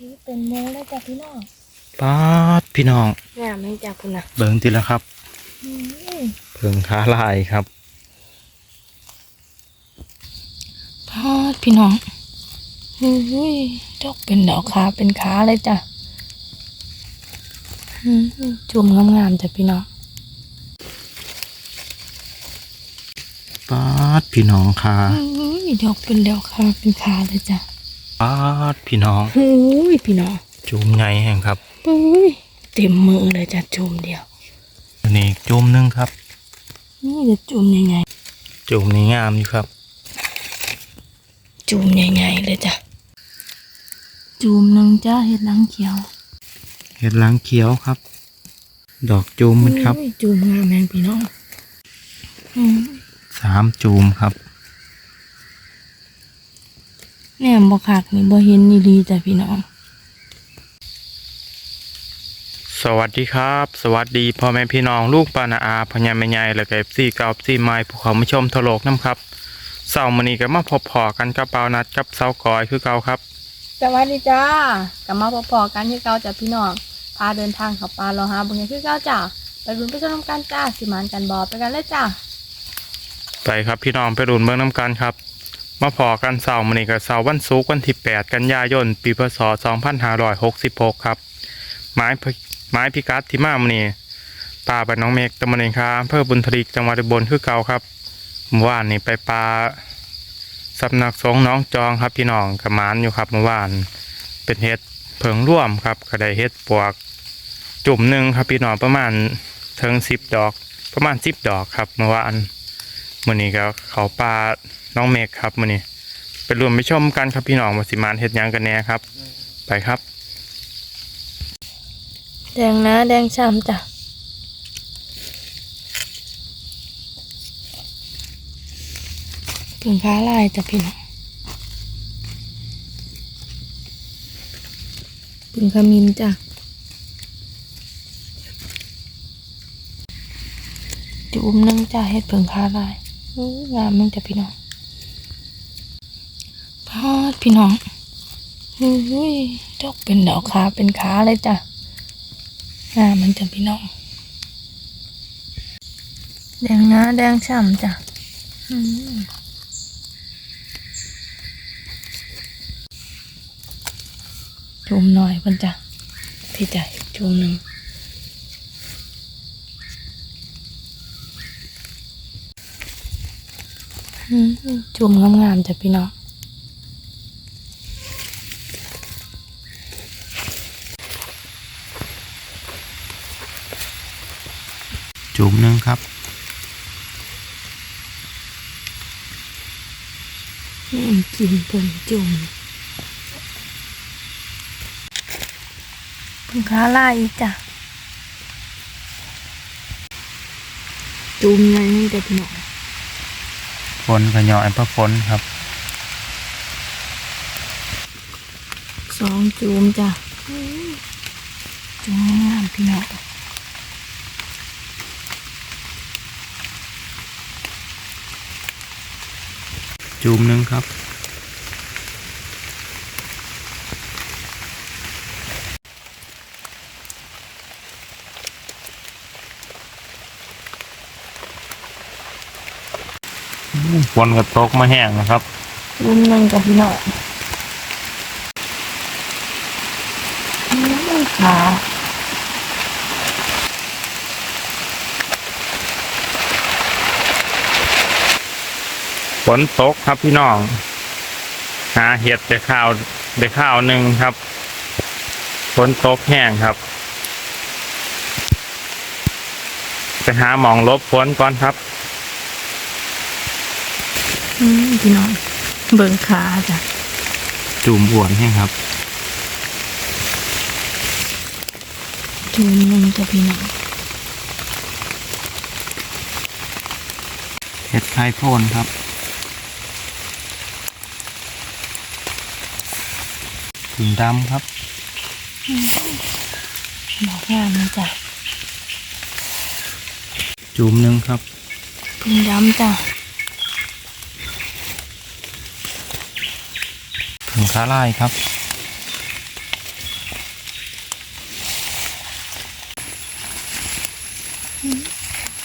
นี่เป็นโมเลยจ้ะพี่น้องป๊าดพี่น้องงามไหมจ้ะคุณน่ะเบิ่งทีละครับอืมเพิ่งขาลายครับพาดพี่น้องอุ้ยดอกเป็นดอกขาเป็นขาเลยจ้ะอืมจุ่มงามๆจ้ะพี่น้องป๊าดพี่น้องขาอุ้ยดอกเป็นดอกขาเป็นขาเลยจ้ะ ป๊าดพี่น้องอุ้ยพี่น้องจุ่มไงแห่งครับอุ้ยเต็มมือเลยจ้ะจุ่มเดียวอันนี้จุ่มหนึงครับ นี่จะจุ่มยังไง จุ่มนี้งามอยู่ครับ จุ่มยังไงเลยจ้ะจุ่มหนึ่งจ้าเห็ดหลังเขียว เห็ดล้างเขียวครับ ดอกจุ่มมันครับอุ้ยจุ่มงามแมงพี่น้องอืมสามจุ่มครับ แหนมบ่คักนี่บ่เห็นนี่ลีจ้ะพี่น้อง สวัสดีครับ สวัสดีพ่อแม่พี่น้องลูกปานาอาพญาแม่ใหญ่และก็เอฟซีเก่าซีไม้ผู้เขามาชมทะโลกน้ำครับเสาร์มื้อนี้ก็มาพบพอกันกับเปานัดกับเสากอยคือเก่าครับ สวัสดีจ้ากลับมาพบๆกันที่เก้าจ้ะพี่น้อง พาเดินทางเขับปลาเราหาบุญยังคือเก้าจ้าไปรุนไปชมกันจ้าสิหมันกันบอไปกันเลยจ้าไปครับพี่น้องไปรุนเมืองน้ำกันครับ มาพอกันเสาร์มื้อนี้ก็เสาร์วันศุกร์วันที่ 8 กันยายน ปีพศ 2566 ครับหมายหมายพิกัดที่มามนี้ป่าบ้านน้องเมฆตำบลเองคาอำเภอบุญทริกจังหวัดอุบลคือเก่าครับเมื่อวานนี้ไปปลาสำนักสงน้องจองครับพี่น้องกับมานอยู่ครับเมื่อวานเป็นเห็ดเพิงร่วมครับก็ได้เห็ดปวก จุ่มหนึ่งครับพี่น้องประมาณถึงสิบดอก ประมาณสิบดอกครับเมื่อวาน มื่อนี้ก็เขาปลาน้องเมฆครับมื่อนี้ไปรวมไปชมกันครับพี่น้องว่าสิมานเห็ดยังกันแน่ครับ ไปครับ แดงนะแดงช้ำจ้ะถึงขาลายจ้ะพี่น้องปึงขมินจ้ะจุ่มนึงจ้ะเฮ็ดเพิ่งขาลาย งามแมันจ้ะพี่น้องพาดพี่น้องอุ้ยดอกเป็นดอกขาเป็นขาเลยจ้ะงามมันจะพี่น้อง แดงนะแดงฉ่ำจ้ะจุ่มหน่อยคนจ้ะพี่จ้ะอีกจุ่มหนึ่งอืม จุ่มงามๆจ้ะพี่น้องจุ่มหนึ่งครับอืมกินเพิ่นจุ่มเพิ่งขาลายอีกจ้ะ จุ่มไงนี่แต่พี่น้อง ฝนขย่อยพระฝนครับสองจุ่มจ้ะจุ่มงามพี่น้องจุ่มหนึ่งครับ ฝนก็ตกมาแห้งนะครับจุ่มหนึงกับพี่น้องอืมขาฝนตกครับพี่น้อง หาเห็ดได้ข้าวได้ข้าวหนึ่งครับฝนตกแห้งครับ ไปหาหมองลบฝนก่อนครับอืม พี่น้องเบิ่งขาจ้ะจุ่มอ้วนแห้งครับ จุ่มหนึงจ้ะพี่น้องเห็ดไข่โพนครับถึงดำครับดอกงามนะจ้ะจุ่มหนึ่งครับพึ่งดำจ้ะ ขาลายครับ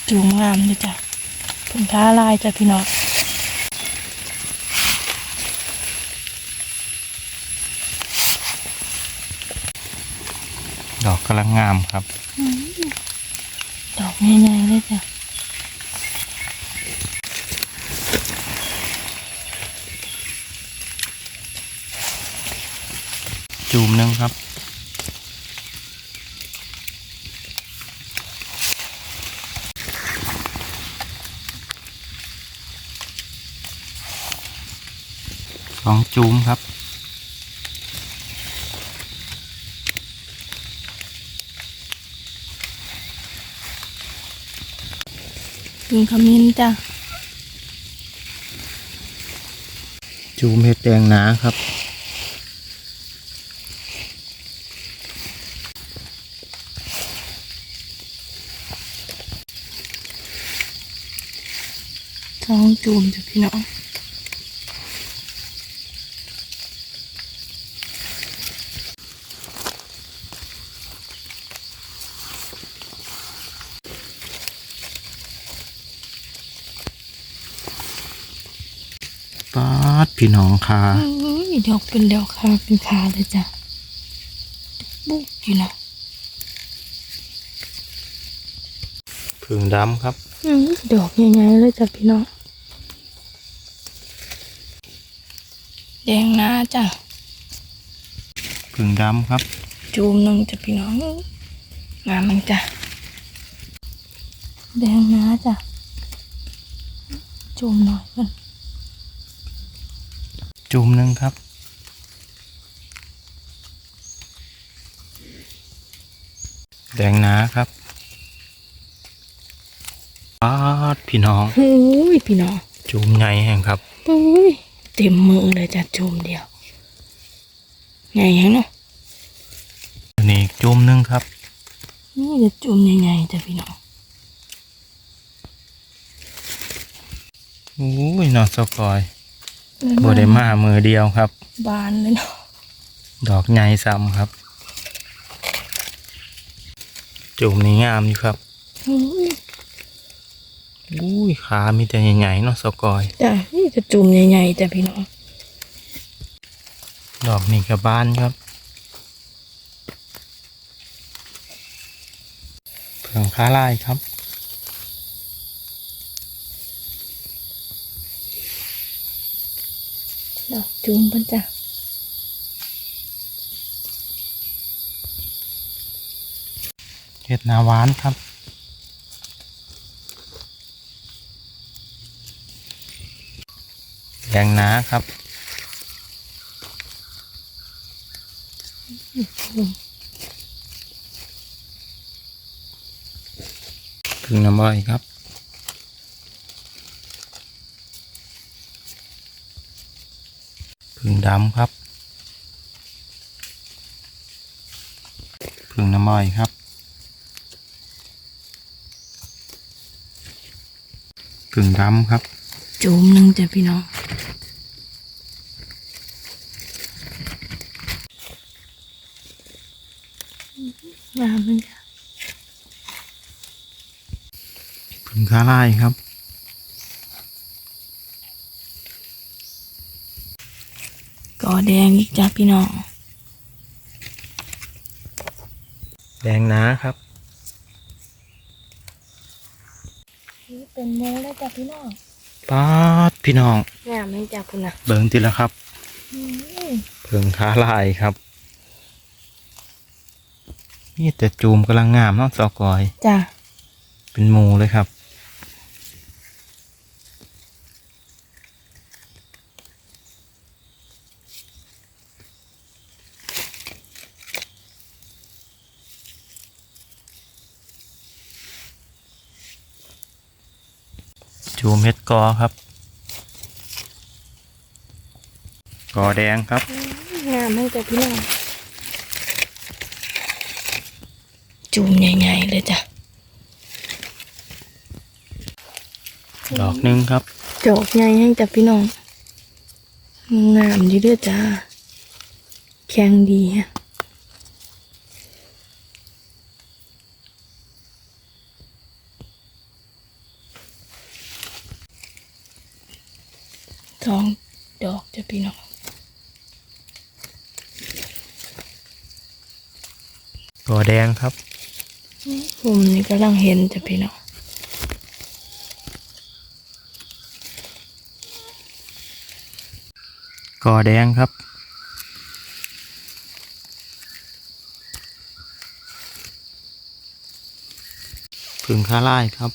จูงงามเลยจ้ะถุงขาลายจ้ะพี่น้องดอกกำลังงามครับ ดอกใหญ่ๆเลยจ้ะ จูมหนึงครับสองจูมครับพึ่งขมิ้นจ้ะ จูมเห็ดแดงหนาครับ ท้องจูมจ้ะพี่น้องปาดพี่น้องค่ะเอ้ยดอกเป็นดอกคาเป็นคาเลยจ้ะบุกอยู่นะผึ่งดำครับอื้อดอกใหญ่ๆเลยจ้ะพี่น้อง แดงหน้าจ้ะผึ่งดำครับ จูมหนึ่งจ้ะพี่น้องงามมันจ้ะแดงหน้าจ้ะจูมหน่อยกันจูมหนึ่งครับแดงหนาครับปาดพี่น้องเฮ้ยพี่น้องจูมใหญ่แห่งครับเฮ้ย เต็มมือเลยจ้ะจูมเดียวใหญ่ยังเนาะอันนี้อีกจูมหนึ่งครับ นี่จะจูมใหญ่ๆจ้ะพี่น้องโอ้ยนอสกอยบได้มามือเดียวครับ บานเลยเนาะดอกใหญ่ซ้ำครับจูมนี้งามอยู่ครับเฮ้ย อุ้ยขามีแต่ใหญ่ๆเนาะสกอยจ้ะนี่จะจูมใหญ่ๆจ้ะพี่น้องดอกนี้กับบ้านครับเผืองค้าลายครับดอกจูมเพิ่นจ้ะเห็ดนาหวานครับ แดงหนาครับพึ่งน้ำอ้อยครับพึ่งดำครับพึ่งน้ำอ้อยครับพึ่งดำครับ จูมหนึ่งจ้ะพี่น้อง งามมันจ้ะพึ่งค้าลายครับกอแดงอีกจ้ะพี่น้อง แดงหนาครับ นี่เป็นโมแล้วจ้ะพี่น้องป๊าดพี่น้อง งามมันจ้ะคุณน่ะเบิ่งทีละครับ อืม เพิ่งค้าลายครับ นี่แต่จูมกำลังงามเนาะสอกอย จ้ะเป็นหมูเลยครับ จูมเฮ็ดกอครับ กอแดงครับ งามมันจ้ะพี่น้อง จูมใหญ่ๆเลยจ้ะดอกหนึ่งครับ ดอกใหญ่ให้จ้ะพี่น้องงามดีด้วยจ้ะแข็งดีฮะสองดอกจะพี่น้องตัวแดงครับ ผมนี่กำลังเห็นจ้ะพี่น้องกอแดงครับพึ่งคาไล่ครับ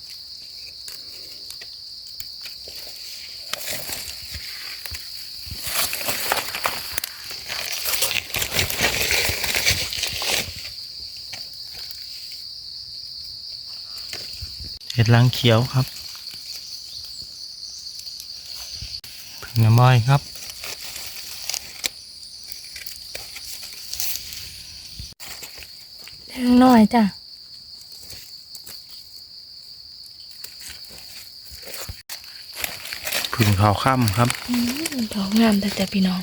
ดลังเขียวครับผึ่งน้ำม้อยครับ แดงน้อยจ้ะผึ่งขาวค่ำครับอืมดอกงามแต่จ้ะพี่น้อง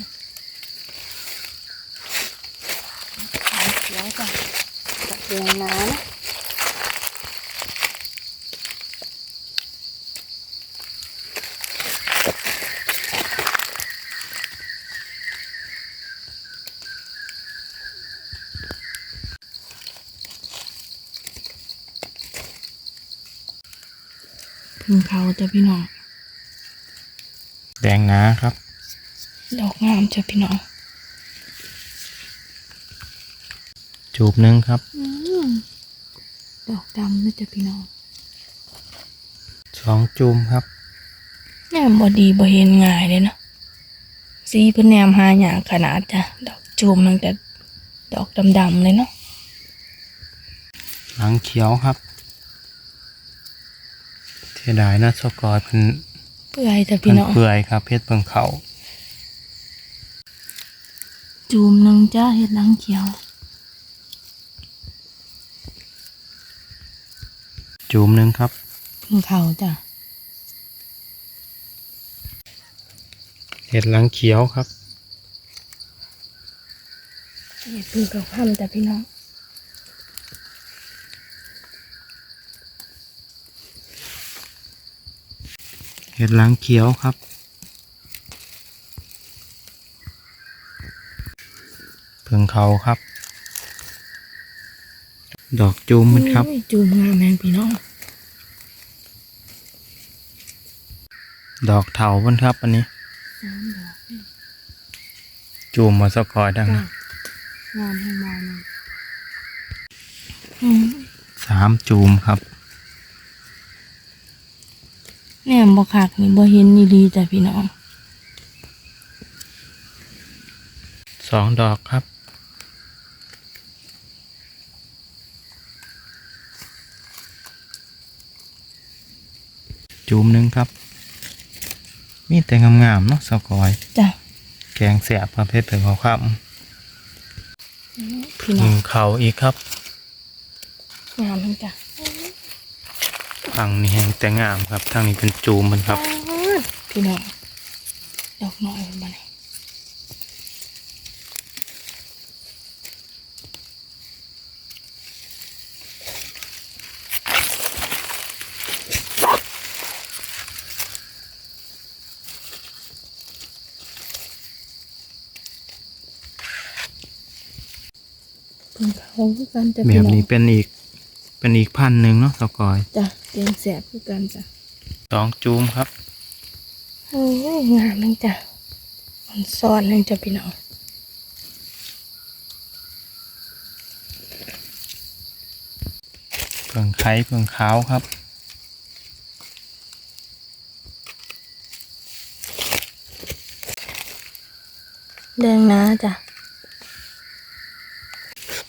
ขาวเขียวจ้ะกับแดงน้ำ พึ่งเขาจ้ะพี่น้อง แดงหนาครับ ดอกงามจ้ะพี่น้อง จูบหนึ่งครับอืมดอกดำนะจ้ะพี่น้อง สองจูมครับแนมบอดีบ่เห็นง่ายเลยเนาะสีเพิ่นแนมหาหยากขนาดจ้ะ ดอกจูมตั้งแต่ดอกดำๆเลยเนาะหลังเขียวครับ เทียดายนะสกอยเป็นเปื่อยจ้ะเป็พี่นน้องเปื่อยครับเพชรเปิงเขาจูมหนึงจ้าเห็ดหลังเขียว จูมหนึ่งครับพึ่งเขาจ้ะเห็ดหลังเขียวครับเห็ดพึ่งเขาพันจ้ะพี่น้อง เห็ดหลังเขียวครับ เพิงเขาครับ ดอกจูมมันครับอุ้ยจูมงามแมงพี่น้อง ดอกเถามันครับอันนี้สามดอกจูมมาสกอยดังจ้ะนะงามให้มองเลยอืมสามจูมครับ แหนมบ่คักนี่บ่เห็นนี่ดีจ้ะพี่น้องสองดอกครับ จูมหนึ่งครับ มีแต่งามๆเนาะสกอย จ้ะ แกงเสียบประเภทถึงเขาครับพี่หน้อนึ่งงเขาอีกครับ งามทั้ง จ้ะฝั่งนี้แห้งแต่งามครับ ทางนี้เป็นจูมมันครับ พี่น้องดอกน้อยมันบ่นี่เพิ่งเขาคือกันจ้ะแบพี่บน้องนี้เป็นอีกเป็นอีกพันหนึ่งเนาะสกอยจ้ะ เตียงแสบคือกันจ้ะสองจูมครับโอ้ยงามนึงจ้ะมันซ้อนนึงจ้ะพี่น้องเพิ่งไข่เพิ่งขาวครับแดงนะจ้ะ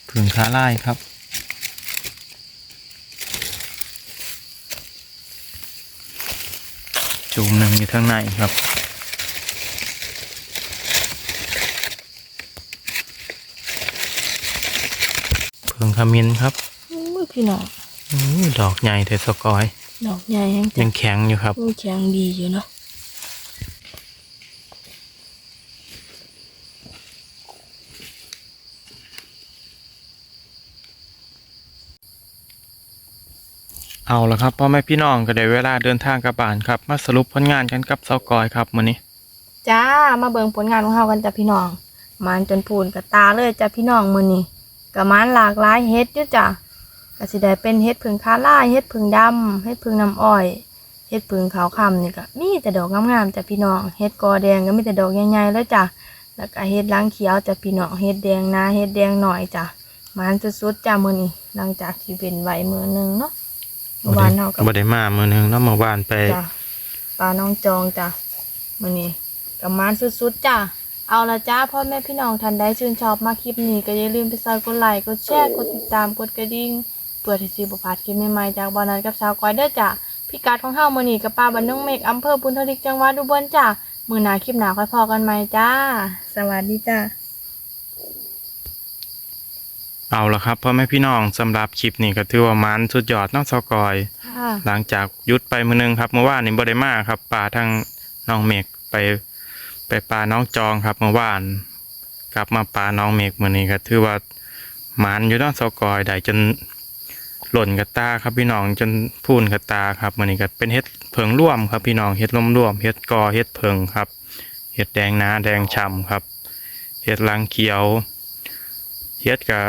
เพิ่งขาลายครับ จูมหนึ่งอยู่ข้างในครับเพิ่งขมิ้นครับโอ้ยพี่น้องอู้ดอกใหญ่เทสกอย ดอกใหญ่ยังยัจ้ะงแข็งอยู่ครับโอ้ยแข็งดีอยู่เนาะ เอาละครับพ่อแม่พี่น้องก็ได้เวลาเดินทางกลับบ้านครับ มาสรุปผลงานกันกับเสากอยครับมื้อนี้จ้ามาเบิ่งผลงานของเฮากันจ้ะพี่น้องมันจนพูนกับตาเลยจ้ะพี่น้องมื้อนี้ก็มันหลากหลายเฮ็ดอยู่จ้ะก็สิได้เป็นเฮ็ดผึ่งคาล่าเฮ็ดผึ่งดำเฮ็ดผึ่งน้ำอ้อยเฮ็ดผึ่งขาวคำนี่ก็มีแต่ดอกงามๆจ้ะพี่น้องเฮ็ดกอแดงก็มีแต่ดอกใหญ่ๆเลยจ้ะแล้วก็เฮ็ดล้างเขียวจ้ะพี่น้องเฮ็ดแดงนาเฮ็ดแดงหน่อยจ้ะมันสุดๆจ้ะมื้อนี้หลังจากที่เป็นไว้มื้อหนึงเนาะ เมื่อวานเฮาก็บ่ได้มามื้อหนึงเนาะเมื่อวานไปจ้ะปลาน้องจองจ้ะมื้อนี้กับมานสุดๆจ้ะเอาละจ้าพ่อแม่พี่น้องท่านใดชื่นชอบมาคลิปนี้ก็อย่าลืมไปซอยกดไลค์กดแชร์กดติดตามกดกระดิ่งเพื่อที่สิบ่พลาดคลิปใหม่ๆจากบอนันกับสาวก้อยเด้อจ้ะพิกัดของเฮามื้อนี้กับป้าบ้านน้องเมฆอำเภอบุญทลิกจังหวัดอุบลจ้ะมื้อหน้าคลิปหน้าค่อยพอกันใหม่จ้า สวัสดีจ้า เอาละครับพ่อแม่พี่น้องสำหรับคลิปนี้ก็ถือว่ามันสุดยอดเน้องสกอยค่ะหลังจากหยุดไปมื้อนึงครับเมื่อวานนี่บ่ได้มาครับป่าทางน้องเมฆไป ไปป่าน้องจองครับเมื่อวาน กลับมาป่าน้องเมฆมื้อนี้ก็ถือว่ามันอยู่เน้องสกอยได้จนหล่นกระตาครับพี่น้องจนพูนกระตาครับมื้อนี้ก็เป็นเฮ็ดเพิงร่วมครับพี่น้องเฮ็ดร่วมร่วมเฮ็ดกอเฮ็ดเพิงครับเฮ็ดแดงนาแดงช่ำครับเฮ็ดลังเขียวเฮ็ดก็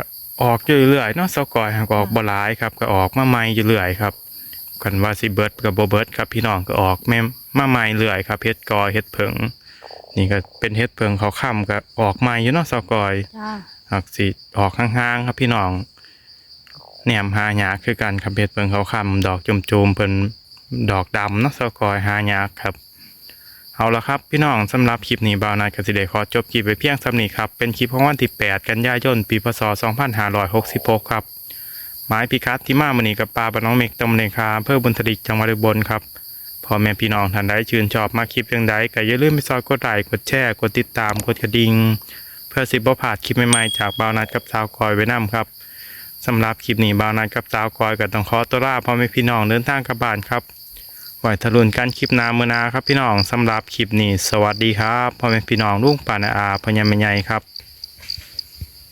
ออกอยู่เรื่อยๆเนาะสกอยหากออกบ่หลายครับ ก็ออกมาใหม่อยู่เรื่อยครับกันว่าสิเบิร์ดกับโบเบิร์ดครับพี่น้องก็ออกแม่มาใหม่เรื่อยครับเฮ็ดกอเฮ็ดเพิงนี่ก็เป็นเฮ็ดเพิงเขาค่ำก็ออกใหม่อยู่เนาะสกอยจ้าหากสิออกห่างๆครับพี่น้องแหนมหายากคือกันครับเฮ็ดเพิงเขาค่ำดอกจุมๆเพิ่นดอกดำเนาะสกอยหายากครับ เอาละครับ พี่น้องสำหรับคลิปนี้บ่าวนาก็สิได้ขอจบคลิปไปเพียงสำนี้ครับ เป็นคลิปของวันที่ 8 กันยายน ปีพศ 2566 ครับ หมายพิกัดที่มามือนี้กับปลาบานน้องเมกตำเลคาเพื่อบุญทลิกจังหวัดอุบลครับพอแม่พี่น้องท่านใดชื่นชอบมาคลิปเรื่องใดก็อย่าลืมไปซอยกดไลค์กดแชร์กดติดตามกดกระดิ่งเพื่อสิบ่พลาดคลิปใหม่ๆจากบ่าวนัดกับสาวคอยไว้นํครับสำหรับคลิปนี้บ่าวนัดกับสาวคอยก็ต้องขอตัวลาพ่อแม่พี่น้องเดินทางกลับบ้านครับ ไว้ทะลุนกันคลิปนาเมื่อนาครับพี่น้องสำหรับคลิปนี้ สวัสดีครับพ่อแม่พี่น้องลูกป่านาอาพญาแม่ใหญ่ครับ